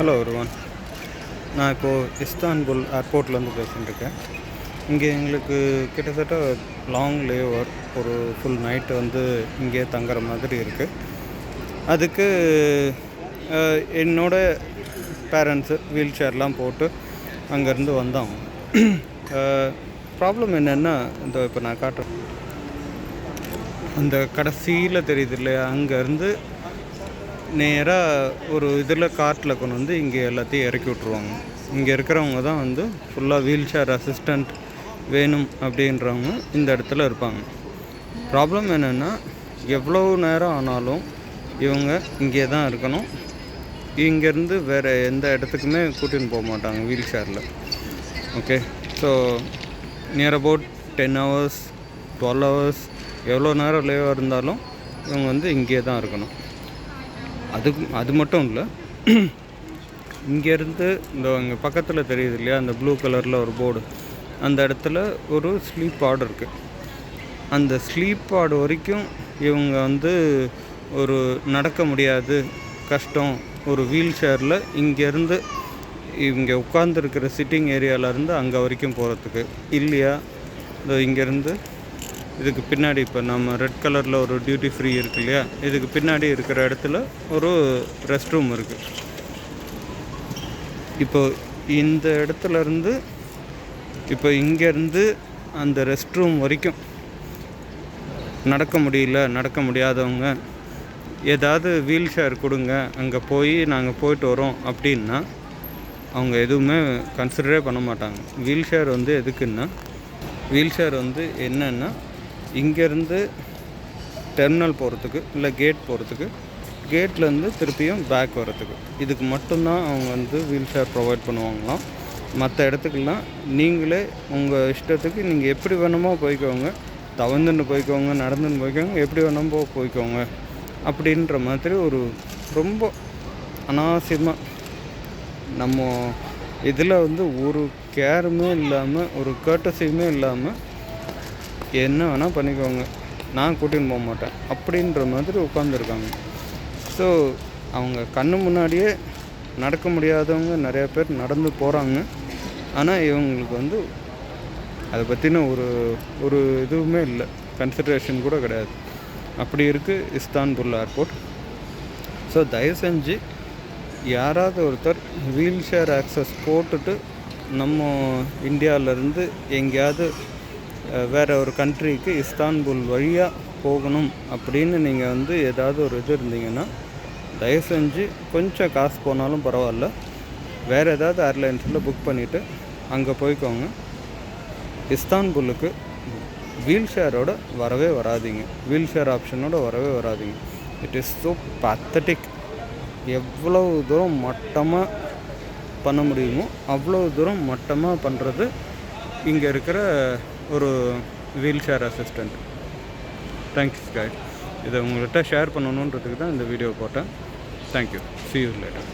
Hello ஒருவன் நான் இப்போது இஸ்தான்புல் ஏர்போர்ட்லேருந்து பேசிகிட்டு இருக்கேன் இங்கே எங்களுக்கு கிட்டத்தட்ட லாங் லேஓவர் ஒரு ஃபுல் நைட்டு வந்து இங்கே தங்குற மாதிரி இருக்குது அதுக்கு என்னோட பேரண்ட்ஸு வீல் சேர்லாம் போட்டு அங்கேருந்து வந்தோம். ப்ராப்ளம் என்னென்னா இந்த இப்போ நான் காட்டுறேன். அந்த கடைசியில் தெரியுது இல்லையா? அங்கேருந்து நேராக ஒரு இதில் காட்டில் கொண்டு வந்து இங்கே எல்லாத்தையும் இறக்கி விட்ருவாங்க இங்கே இருக்கிறவங்க தான் வந்து ஃபுல்லாக வீல் சேர் அசிஸ்டண்ட் வேணும் அப்படின்றவங்க இந்த இடத்துல இருப்பாங்க. ப்ராப்ளம் என்னென்னா எவ்வளோ நேரம் ஆனாலும் இவங்க இங்கே தான் இருக்கணும். இங்கேருந்து வேறு எந்த இடத்துக்குமே கூட்டின்னு போக மாட்டாங்க வீல் சேரில் okay so near about ten hours twelve hours எவ்வளோ நேரம் லேவாக இருந்தாலும் இவங்க வந்து இங்கே தான் இருக்கணும். அது அது மட்டும் இல்லை. இங்கேருந்து இந்த இங்கே பக்கத்தில் தெரியுது இல்லையா அந்த ப்ளூ கலரில் ஒரு போர்டு அந்த இடத்துல ஒரு ஸ்லீப் பாடு இருக்குது அந்த ஸ்லீப் பாடு வரைக்கும் இவங்க வந்து ஒரு நடக்க முடியாது கஷ்டம். ஒரு வீல் சேரில் இங்கேருந்து இங்கே உட்காந்துருக்கிற சிட்டிங் ஏரியாவிலேருந்து அங்கே வரைக்கும் போகிறதுக்கு இல்லையா? இந்த இங்கேருந்து இதுக்கு பின்னாடி இப்போ நம்ம ரெட் கலரில் ஒரு டியூட்டி ஃப்ரீ இருக்கு இல்லையா? இதுக்கு பின்னாடி இருக்கிற இடத்துல ஒரு ரெஸ்ட் ரூம் இருக்குது இப்போ இந்த இடத்துலருந்து இப்போ இங்கேருந்து அந்த ரெஸ்ட் ரூம் வரைக்கும் நடக்க முடியல நடக்க முடியாதவங்க ஏதாவது வீல் சேர் கொடுங்க அங்கே போய் நாங்கள் போயிட்டு வரோம் அப்படின்னா அவங்க எதுவுமே கன்சிடரே பண்ண மாட்டாங்க. வீல் சேர் வந்து எதுக்குன்னா வீல் சேர் வந்து என்னென்னா இங்கேருந்து டெர்மினல் போகிறதுக்கு இல்லை கேட் போகிறதுக்கு கேட்லேருந்து திருப்பியும் பேக் வரத்துக்கு இதுக்கு மட்டும்தான் அவங்க வந்து வீல் சேர் ப்ரொவைட் பண்ணுவாங்களாம். மற்ற இடத்துக்கெல்லாம் நீங்களே உங்கள் இஷ்டத்துக்கு நீங்கள் எப்படி வேணுமோ போய்க்கோங்க. தவந்துன்னு போய்க்கோங்க நடந்துன்னு போய்க்கோங்க எப்படி வேணுமோ போய்க்கோங்க. அப்படின்ற மாதிரி ஒரு ரொம்ப அனாவசியமாக நம்ம இதில் வந்து ஒரு கேருமே இல்லாமல் ஒரு கேட்டசியுமே இல்லாமல் என்ன வேணால் பண்ணிக்கோங்க. நான் கூட்டின்னு போக மாட்டேன். அப்படின்ற மாதிரி உட்காந்துருக்காங்க ஸோ அவங்க கண்ணு முன்னாடியே நடக்க முடியாதவங்க நிறையா பேர் நடந்து போகிறாங்க ஆனால் இவங்களுக்கு வந்து அதை பற்றின ஒரு ஒரு இதுவுமே இல்லை. கன்சிடரேஷன் கூட கிடையாது. அப்படி இருக்குது இஸ்தான்புல் ஏர்போர்ட் ஸோ தயவு செஞ்சு யாராவது ஒருத்தர் வீல் சேர் ஆக்சஸ் போட்டுட்டு நம்ம இந்தியாவிலேருந்து எங்கேயாவது வேறு ஒரு கண்ட்ரிக்கு இஸ்தான்புல் வழியாக போகணும் அப்படின்னு நீங்கள் வந்து ஏதாவது ஒரு இது இருந்தீங்கன்னா தயவு செஞ்சு கொஞ்சம் காசு போனாலும் பரவாயில்ல. வேறு ஏதாவது ஏர்லைன்ஸில் புக் பண்ணிவிட்டு அங்கே போய்க்கோங்க. இஸ்தான்புல்லுக்கு வீல் ஷேரோட வரவே வராதீங்க. வீல் ஷேர் ஆப்ஷனோட வரவே வராதீங்க. இட் இஸ் ஸோ பத்தட்டிக் எவ்வளவு தூரம் மட்டமாக பண்ண முடியுமோ அவ்வளோ தூரம் மட்டமாக பண்ணுறது இங்கே இருக்கிற ஒரு wheel chair assistant thanks guide இதை உங்கள்கிட்ட ஷேர் பண்ணணுன்றதுக்கு தான் இந்த வீடியோ போட்டேன். Thank you C you later